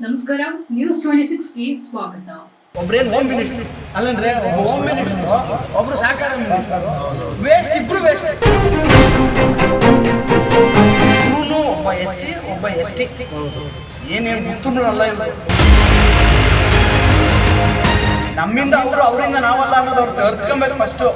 ನಮಸ್ಕಾರ news twenty ಸಿಕ್ಸ್ಗೆ ಸ್ವಾಗತ. O'Brien home minister ಅಲ್ಲಂದ್ರೆ ಒಬ್ಬ ಹೋಮ್ ಮಿನಿಸ್ಟರ್ ಒಬ್ರು ಸಹಕಾರ ವೇಸ್ಟ್ ಇಬ್ರು ವೇಸ್ಟ್ ಇವನು ಒಬ್ಬ ಎಸ್ ಸಿ ಒಬ್ಬ ಎಸ್ ಟಿ ಏನೇನು ಗೊತ್ತು ಅಲ್ಲ ಇವರು. ನಮ್ಮಿಂದ ಅವರು ಅವರಿಂದ ನಾವಲ್ಲ ಅನ್ನೋದು ಅವ್ರು ತರ್ತ್ಕೊಂಬೇಕು ಫಸ್ಟು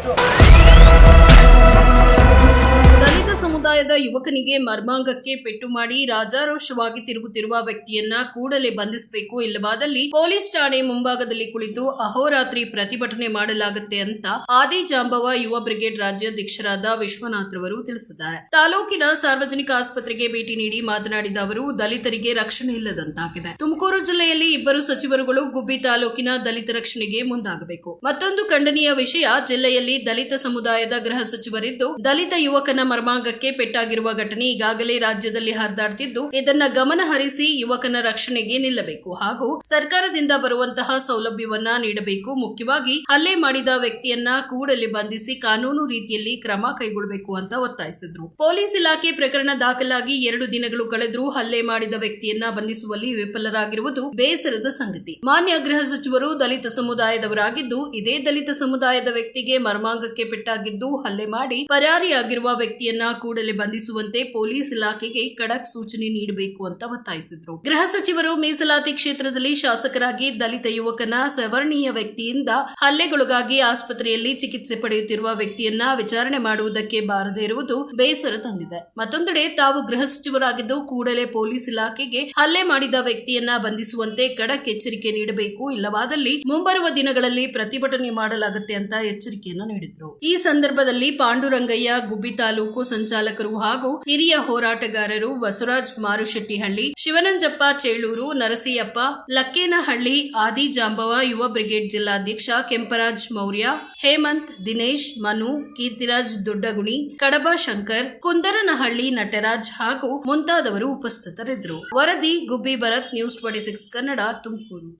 ಸಮುದಾಯದ ಯುವಕನಿಗೆ ಮರ್ಮಾಂಗಕ್ಕೆ ಪೆಟ್ಟು ಮಾಡಿ ರಾಜಾರೋಷವಾಗಿ ತಿರುಗುತ್ತಿರುವ ವ್ಯಕ್ತಿಯನ್ನ ಕೂಡಲೇ ಬಂಧಿಸಬೇಕು ಇಲ್ಲವಾದಲ್ಲಿ ಪೊಲೀಸ್ ಠಾಣೆ ಮುಂಭಾಗದಲ್ಲಿ ಕುಳಿತು ಅಹೋರಾತ್ರಿ ಪ್ರತಿಭಟನೆ ಮಾಡಲಾಗುತ್ತೆ ಅಂತ ಆದಿ ಜಾಂಬವ ಯುವ ಬ್ರಿಗೇಡ್ ರಾಜ್ಯಾಧ್ಯಕ್ಷರಾದ ವಿಶ್ವನಾಥ್ ರವರು ತಿಳಿಸಿದ್ದಾರೆ. ತಾಲೂಕಿನ ಸಾರ್ವಜನಿಕ ಆಸ್ಪತ್ರೆಗೆ ಭೇಟಿ ನೀಡಿ ಮಾತನಾಡಿದ ಅವರು, ದಲಿತರಿಗೆ ರಕ್ಷಣೆ ಇಲ್ಲದಂತಾಗಿದೆ. ತುಮಕೂರು ಜಿಲ್ಲೆಯಲ್ಲಿ ಇಬ್ಬರು ಸಚಿವರುಗಳು ಗುಬ್ಬಿ ತಾಲೂಕಿನ ದಲಿತ ರಕ್ಷಣೆಗೆ ಮುಂದಾಗಬೇಕು. ಮತ್ತೊಂದು ಖಂಡನೀಯ ವಿಷಯ, ಜಿಲ್ಲೆಯಲ್ಲಿ ದಲಿತ ಸಮುದಾಯದ ಗೃಹ ಸಚಿವರಿದ್ದು, ದಲಿತ ಯುವಕನ ಮರ್ಮಾಂಗಕ್ಕೆ ಪೆಟ್ಟಾಗಿರುವ ಘಟನೆ ಈಗಾಗಲೇ ರಾಜ್ಯದಲ್ಲಿ ಹರಿದಾಡ್ತಿದ್ದು, ಇದನ್ನ ಗಮನ ಹರಿಸಿ ಯುವಕನ ರಕ್ಷಣೆಗೆ ನಿಲ್ಲಬೇಕು ಹಾಗೂ ಸರ್ಕಾರದಿಂದ ಬರುವಂತಹ ಸೌಲಭ್ಯವನ್ನ ನೀಡಬೇಕು. ಮುಖ್ಯವಾಗಿ ಹಲ್ಲೆ ಮಾಡಿದ ವ್ಯಕ್ತಿಯನ್ನ ಕೂಡಲೇ ಬಂಧಿಸಿ ಕಾನೂನು ರೀತಿಯಲ್ಲಿ ಕ್ರಮ ಕೈಗೊಳ್ಳಬೇಕು ಅಂತ ಒತ್ತಾಯಿಸಿದ್ರು. ಪೊಲೀಸ್ ಇಲಾಖೆ ಪ್ರಕರಣ ದಾಖಲಾಗಿ ಎರಡು ದಿನಗಳು ಕಳೆದರೂ ಹಲ್ಲೆ ಮಾಡಿದ ವ್ಯಕ್ತಿಯನ್ನ ಬಂಧಿಸುವಲ್ಲಿ ವಿಫಲರಾಗಿರುವುದು ಬೇಸರದ ಸಂಗತಿ. ಮಾನ್ಯ ಗೃಹ ಸಚಿವರು ದಲಿತ ಸಮುದಾಯದವರಾಗಿದ್ದು, ಇದೇ ದಲಿತ ಸಮುದಾಯದ ವ್ಯಕ್ತಿಗೆ ಮರ್ಮಾಂಗಕ್ಕೆ ಪೆಟ್ಟಾಗಿದ್ದು, ಹಲ್ಲೆ ಮಾಡಿ ಪರಾರಿಯಾಗಿರುವ ವ್ಯಕ್ತಿಯನ್ನ ಕೂಡಲೇ ಬಂಧಿಸುವಂತೆ ಪೊಲೀಸ್ ಇಲಾಖೆಗೆ ಖಡಕ್ ಸೂಚನೆ ನೀಡಬೇಕು ಅಂತ ಒತ್ತಾಯಿಸಿದ್ರು. ಗೃಹ ಸಚಿವರು ಮೀಸಲಾತಿ ಕ್ಷೇತ್ರದಲ್ಲಿ ಶಾಸಕರಾಗಿ ದಲಿತ ಯುವಕನ ಸವರ್ಣೀಯ ವ್ಯಕ್ತಿಯಿಂದ ಹಲ್ಲೆಗೊಳಗಾಗಿ ಆಸ್ಪತ್ರೆಯಲ್ಲಿ ಚಿಕಿತ್ಸೆ ಪಡೆಯುತ್ತಿರುವ ವ್ಯಕ್ತಿಯನ್ನ ವಿಚಾರಣೆ ಮಾಡುವುದಕ್ಕೆ ಬಾರದೇ ಇರುವುದು ಬೇಸರ ತಂದಿದೆ. ಮತ್ತೊಂದೆಡೆ ತಾವು ಗೃಹ ಸಚಿವರಾಗಿದ್ದು ಕೂಡಲೇ ಪೊಲೀಸ್ ಇಲಾಖೆಗೆ ಹಲ್ಲೆ ಮಾಡಿದ ವ್ಯಕ್ತಿಯನ್ನ ಬಂಧಿಸುವಂತೆ ಖಡಕ್ ಎಚ್ಚರಿಕೆ ನೀಡಬೇಕು, ಇಲ್ಲವಾದಲ್ಲಿ ಮುಂಬರುವ ದಿನಗಳಲ್ಲಿ ಪ್ರತಿಭಟನೆ ಮಾಡಲಾಗುತ್ತೆ ಅಂತ ಎಚ್ಚರಿಕೆಯನ್ನು ನೀಡಿದ್ರು. ಈ ಸಂದರ್ಭದಲ್ಲಿ ಪಾಂಡುರಂಗಯ್ಯ ಗುಬ್ಬಿ ತಾಲೂಕು ಸಂಚಾಲಕರು ಹಾಗೂ ಹಿರಿಯ ಹೋರಾಟಗಾರರು ಬಸವರಾಜ್ ಮಾರುಶೆಟ್ಟಿಹಳ್ಳಿ, ಶಿವನಂಜಪ್ಪ ಚೇಳೂರು, ನರಸಿಯಪ್ಪ, ಲಕ್ಕೇನಹಳ್ಳಿ, ಆದಿ ಜಾಂಬವ ಯುವ ಬ್ರಿಗೇಡ್ ಜಿಲ್ಲಾಧ್ಯಕ್ಷ ಕೆಂಪರಾಜ್ ಮೌರ್ಯ, ಹೇಮಂತ್, ದಿನೇಶ್, ಮನು, ಕೀರ್ತಿರಾಜ್ ದೊಡ್ಡಗುಣಿ, ಕಡಬ ಶಂಕರ್, ಕುಂದರನಹಳ್ಳಿ ನಟರಾಜ್ ಹಾಗೂ ಮುಂತಾದವರು ಉಪಸ್ಥಿತರಿದ್ದರು. ವರದಿ, Gubbi Bharat, news twenty six Kannada, Tumakuru.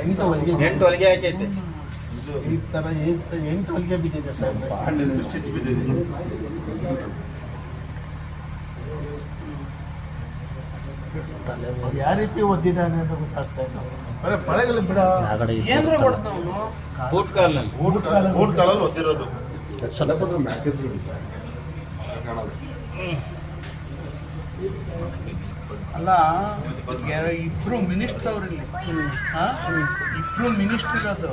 ಎಂಟು ಹೊಲಿಗೆ ಎಂಟು ಹೊಲಿಗೆ ಹಾಕೈತೆ ಈ ತರ ಏ- ಎಂಟು ಹೊಲಿಗೆ ಬಿದ್ದಿದೆ ಸರ್. ತಲೆ ಅದು ಯಾವ ರೀತಿ ಒದ್ದಿದ್ದಾನೆ ಅಂತ ಗೊತ್ತಾಗ್ತಾ ಇಲ್ಲ. ಬರೀ ಪಳೆಗಳು ಬಿಡ. ಏನ್ರ ಹೊಡೆದವನು ಬೂಟ್ ಕಾಲಲ್ಲಿ ಕಾಲ ಕಾಲಲ್ಲಿ ಒದ್ದಿರೋದು. ಅಲ್ಲ ಇಬ್ರು ಮಿನಿಸ್ಟರ್ ಅವ್ರಿಲ್ಲಿ ಇಲ್ಲಿ. ಇಬ್ರು ಮಿನಿಸ್ಟರ್ ಇರೋದು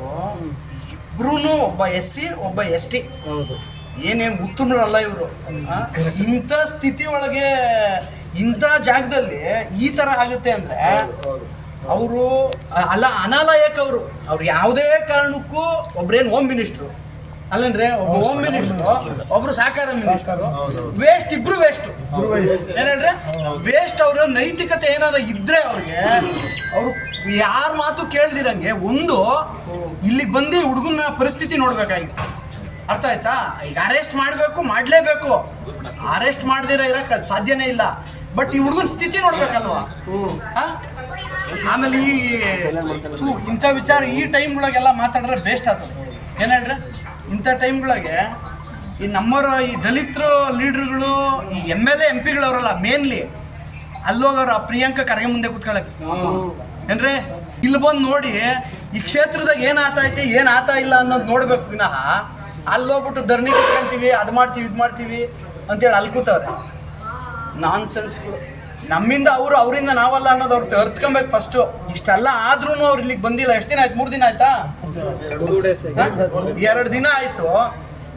ಇಬ್ರು ಒಬ್ಬ ಎಸ್ ಸಿ ಒಬ್ಬ ಎಸ್ ಟಿ ಹೌದು. ಏನೇನು ಉತ್ತಮರಲ್ಲ ಇವರು. ಇಂಥ ಸ್ಥಿತಿ ಒಳಗೆ ಇಂಥ ಜಾಗದಲ್ಲಿ ಈ ತರ ಆಗುತ್ತೆ ಅಂದ್ರೆ ಅವರು ಅಲ್ಲ ಅನಾಲಯಕ್ ಅವರು. ಅವ್ರು ಯಾವುದೇ ಕಾರಣಕ್ಕೂ ಒಬ್ರೇನು ಹೋಮ್ ಮಿನಿಸ್ಟ್ರು ಅಲ್ಲಂದ್ರೆ ಒಬ್ಬ ಹೋಮ್ ಮಿನಿಸ್ಟರ್ ಒಬ್ರು ಸಹಕಾರ ಮಿನಿಸ್ಟರ್ ವೇಸ್ಟ್ ಇಬ್ರು ವೇಸ್ಟ್ ಏನಂದ್ರೆ ವೇಸ್ಟ್ ಅವ್ರ ನೈತಿಕತೆ ಏನಾರ ಇದ್ರೆ ಅವ್ರಿಗೆ ಅವರು ಯಾರ ಮಾತು ಕೇಳ್ದಿರಂಗೆ ಒಂದು ಇಲ್ಲಿಗೆ ಬಂದು ಹುಡುಗನ ಪರಿಸ್ಥಿತಿ ನೋಡ್ಬೇಕಾಗಿತ್ತು. ಅರ್ಥ ಆಯ್ತಾ? ಈಗ ಅರೆಸ್ಟ್ ಮಾಡಬೇಕು ಮಾಡಲೇಬೇಕು. ಅರೆಸ್ಟ್ ಮಾಡದಿರ ಇರಕ್ಕೆ ಸಾಧ್ಯನೇ ಇಲ್ಲ. ಬಟ್ ಈ ಹುಡುಗನ ಸ್ಥಿತಿ ನೋಡ್ಬೇಕಲ್ವಾ? ಆಮೇಲೆ ಈ ಇಂಥ ವಿಚಾರ ಈ ಟೈಮ್ ಒಳಗೆಲ್ಲ ಮಾತಾಡಿದ್ರೆ ಬೇಸ್ಟ್ ಆಗ್ತದೆ. ಏನು ಹೇಳ್ರಿ ಇಂಥ ಟೈಮ್ಗಳಿಗೆ ಈ ನಮ್ಮವರ ಈ ದಲಿತರು ಲೀಡ್ರುಗಳು ಈ ಎಂ ಎಲ್ ಎ ಎಂ ಪಿಗಳವರಲ್ಲ ಮೇನ್ಲಿ ಅಲ್ಲೋಗವ್ರ ಪ್ರಿಯಾಂಕ ಕರೆಗೆ ಮುಂದೆ ಕೂತ್ಕೊಳ್ಳಕ್ಕೆ ಏನ್ರಿ? ಇಲ್ಲಿ ಬಂದು ನೋಡಿ ಈ ಕ್ಷೇತ್ರದಾಗ ಏನ್ ಆತೈತೆ ಏನು ಆತ ಇಲ್ಲ ಅನ್ನೋದು ನೋಡ್ಬೇಕು ವಿನಃ ಅಲ್ಲಿ ಹೋಗ್ಬಿಟ್ಟು ಧರಣಿ ಕುತ್ಕೊಂತೀವಿ ಅದು ಮಾಡ್ತೀವಿ ಇದು ಮಾಡ್ತೀವಿ ಅಂತೇಳಿ ಅಲ್ಲಿ ಕೂತವ್ರೆ. ನಾನ್ ಸೆನ್ಸ್ಗಳು ನಮ್ಮಿಂದ ಅವರು ಅವರಿಂದ ನಾವಲ್ಲ ಅನ್ನೋದು ಅವ್ರು ಅರ್ತ್ಕೊಬೇಕು ಫಸ್ಟು ಇಷ್ಟೆಲ್ಲ ಆದ್ರೂ ಅವ್ರು ಇಲ್ಲಿಗೆ ಬಂದಿಲ್ಲ. ಎಷ್ಟು ದಿನ ಆಯ್ತು? ಮೂರು ದಿನ ಆಯ್ತಾ? ಎರಡು ದಿನ ಆಯ್ತು.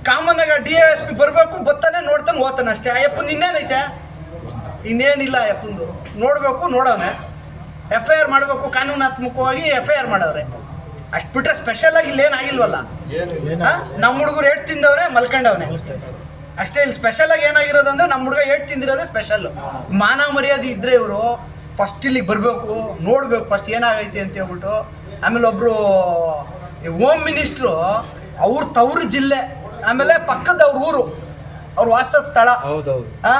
ಕಾಮನ್ ಆಗ ಡಿ ಎಸ್ ಪಿ ಬರ್ಬೇಕು ಬರ್ತಾನೆ ನೋಡ್ತಾನೆ ಓದ್ತಾನೆ ಅಷ್ಟೇ. ಅಯ್ಯಪ್ಪಂದು ಇನ್ನೇನೈತೆ? ಇನ್ನೇನಿಲ್ಲ ಅಯ್ಯಪ್ಪಂದು. ನೋಡ್ಬೇಕು ನೋಡೋನೆ ಎಫ್ ಐ ಆರ್ ಮಾಡಬೇಕು ಕಾನೂನಾತ್ಮಕವಾಗಿ ಎಫ್ ಐ ಆರ್ ಮಾಡವ್ರೆ. ಅಷ್ಟು ಬಿಟ್ರೆ ಸ್ಪೆಷಲ್ ಆಗಿ ಇಲ್ಲೇನಾಗಿಲ್ವಲ್ಲ? ನಮ್ಮ ಹುಡುಗರು ಏಟ್ ತಿಂದವ್ರೆ ಮಲ್ಕೊಂಡವ್ನೆ. ಅಷ್ಟೇ ಇಲ್ಲಿ ಸ್ಪೆಷಲ್ ಆಗಿ ಏನಾಗಿರೋದು ಅಂದ್ರೆ ನಮ್ಮ ಹುಡುಗ ಏಟ್ ತಿಂದಿರೋದೇ ಸ್ಪೆಷಲ್ ಮಾನ ಮರ್ಯಾದೆ ಇದ್ರೆ ಇವರು ಫಸ್ಟ್ ಇಲ್ಲಿಗೆ ಬರಬೇಕು ನೋಡ್ಬೇಕು ಫಸ್ಟ್ ಏನಾಗೈತಿ ಅಂತ ಹೇಳ್ಬಿಟ್ಟು. ಆಮೇಲೆ ಒಬ್ರು ಹೋಮ್ ಮಿನಿಸ್ಟ್ರು ಅವ್ರ ತವ್ರ ಜಿಲ್ಲೆ ಆಮೇಲೆ ಪಕ್ಕದ ಅವ್ರ ಊರು ಅವ್ರ ವಾಸ ಸ್ಥಳ. ಹೌದೌದು. ಆ?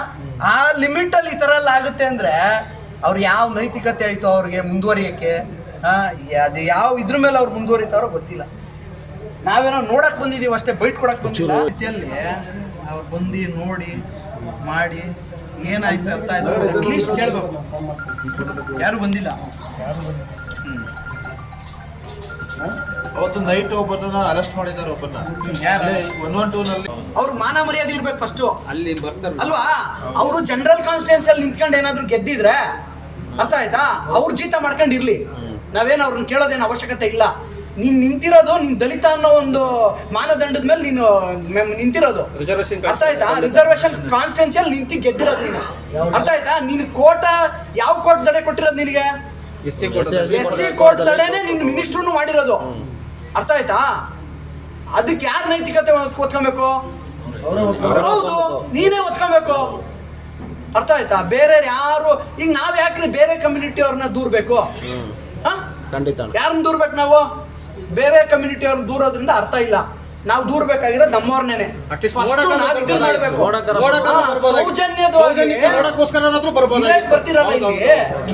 ಆ ಲಿಮಿಟ್ ಅಲ್ಲಿ ಈ ತರ ಎಲ್ಲ ಆಗುತ್ತೆ ಅಂದ್ರೆ ಅವ್ರು ಯಾವ ನೈತಿಕತೆ ಆಯ್ತು ಅವ್ರಿಗೆ ಮುಂದುವರಿಯಕ್ಕೆ ಅದು ಯಾವ ಇದ್ರ ಮೇಲೆ ಅವ್ರು ಮುಂದುವರಿತಾರೋ ಗೊತ್ತಿಲ್ಲ. ನಾವೇನೋ ನೋಡಕ್ ಬಂದಿದೀವಿ ಅಷ್ಟೇ ಬೈಟ್ ಕೊಡಕ್ ಬಂದಿಲ್ಲ ರೀತಿಯಲ್ಲಿ ಅವ್ರು ಬಂದು ನೋಡಿ ಮಾಡಿ ಏನಾಯ್ತು ಅಂತ ಆಯ್ತು ಅಟ್ಲೀಸ್ಟ್ ಕೇಳಬೇಕು ಯಾರು ಬಂದಿಲ್ಲ ಯಾರು ಬಂದಿಲ್ಲ. ಹ್ಮ್. ಅವತ್ತು ನೈಟ್ ಒಬ್ಬರನ್ನ ಅರೆಸ್ಟ್ ಮಾಡಿದ್ದಾರೆ ಒಬ್ಬರನ್ನ. ಯಾರು? ಒನ್ ಒನ್ ಟೂ ನಲ್ಲಿ. ಅವ್ರು ಮಾನ ಮರ್ಯಾದೆ ಇರ್ಬೇಕು ಫಸ್ಟ್ ಅಲ್ಲಿ ಬರ್ತಾರೆ. ಅಲ್ವಾ? ಅವರು ಜನರಲ್ ಕಾನ್ಸ್ಟಿಟ್ಯೂನ್ಸಿಯಲ್ಲಿ ನಿಂತ್ಕೊಂಡು ಏನಾದ್ರು ಗೆದ್ದಿದ್ರೆ ಅರ್ಥ ಆಯ್ತಾ? ಅವ್ರ ಜೀತ ಮಾಡ್ಕೊಂಡು ಇರ್ಲಿ ನಾವೇನು ಅವ್ರನ್ನ ಕೇಳೋದೇನು ಅವಶ್ಯಕತೆ ಇಲ್ಲ. ನೀನ್ ನಿಂತಿರೋದು ನೀನ್ ದಲಿತ ಅನ್ನೋ ಒಂದು ಮಾನದಂಡದ ಮೇಲೆ ನೀನು ನಿಂತಿರೋದು. ರಿಸರ್ವೇಶನ್ ಅರ್ಥ ಆಯ್ತಾ? ರಿಸರ್ವೇಶನ್ ಕಾನ್ಸ್ಟಿಟ್ಯೂನ್ಸಿಯಲ್ಲಿ ನಿಂತಿ ಗೆದ್ದಿರೋದು ನೀನು. ಅರ್ಥ ಆಯ್ತಾ? ನೀನು ಕೋಟ ಯಾವ ಕೋಟ್ ತಡೆ ಕೊಟ್ಟಿರೋದು ನಿನಗೆ? S C S C court ದಡೆನೆ ನಿನ್ ಮಿನಿಸ್ಟ್ರು ಮಾಡಿರೋದು. ಅರ್ಥ ಆಯ್ತಾ? ಅದಕ್ಕೆ ಯಾರು ನೈತಿಕತೆ ಒತ್ಕೊಬೇಕು? ಹೌದು ನೀನೇ ಒತ್ಕೊಬೇಕು. ಅರ್ಥ ಆಯ್ತಾ? ಬೇರೆ ಯಾರು ಈಗ ನಾವ್ ಯಾಕ್ರಿ ಬೇರೆ ಕಮ್ಯುನಿಟಿ ಅವ್ರನ್ನ ದೂರ್ಬೇಕು? ಖಂಡಿತ ಯಾರನ್ನ ದೂರ್ಬೇಕು ನಾವು? ಬೇರೆ ಕಮ್ಯುನಿಟಿ ಅವ್ರನ್ನ ದೂರೋದ್ರಿಂದ ಅರ್ಥ ಇಲ್ಲ. ನಾವು ದೂರ್ಬೇಕಾಗಿರೋ ನಮ್ಮವ್ರನ್ನೇ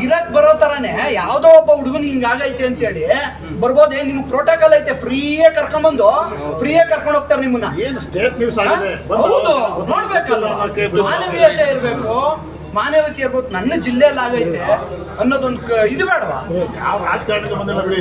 ಇರಕ್ ಬರೋ ತರಾನೇ ಯಾವ್ದೋ ಒಬ್ಬ ಹುಡುಗನ್ ಹಿಂಗಾಗೈತೆ ಅಂತ ಹೇಳಿ ಬರ್ಬೋದೇ ನಿಮ್ಗೆ ಪ್ರೋಟೋಕಾಲ್ ಐತೆ. ಫ್ರೀಯೇ ಕರ್ಕೊಂಡ್ಬಂದು ಫ್ರೀಯೇ ಕರ್ಕೊಂಡು ಹೋಗ್ತಾರೆ ನಿಮ್ಮನ್ನ. ಹೌದು. ನೋಡ್ಬೇಕಲ್ಲ ಮಾನವೀಯತೆ ಇರ್ಬೇಕು. ಮಾನವೀಯತೆ ಇರ್ಬೋದು ನನ್ನ ಜಿಲ್ಲೆಯಲ್ಲಿ ಆಗೈತೆ ಅನ್ನೋದೊಂದು ಕ- ಇದು ಬೇಡವಾ? ಯಾವ ಮೇಲ್ಗಡೆ ಬಂದಿಲ್ಲ ಬಿಡಿ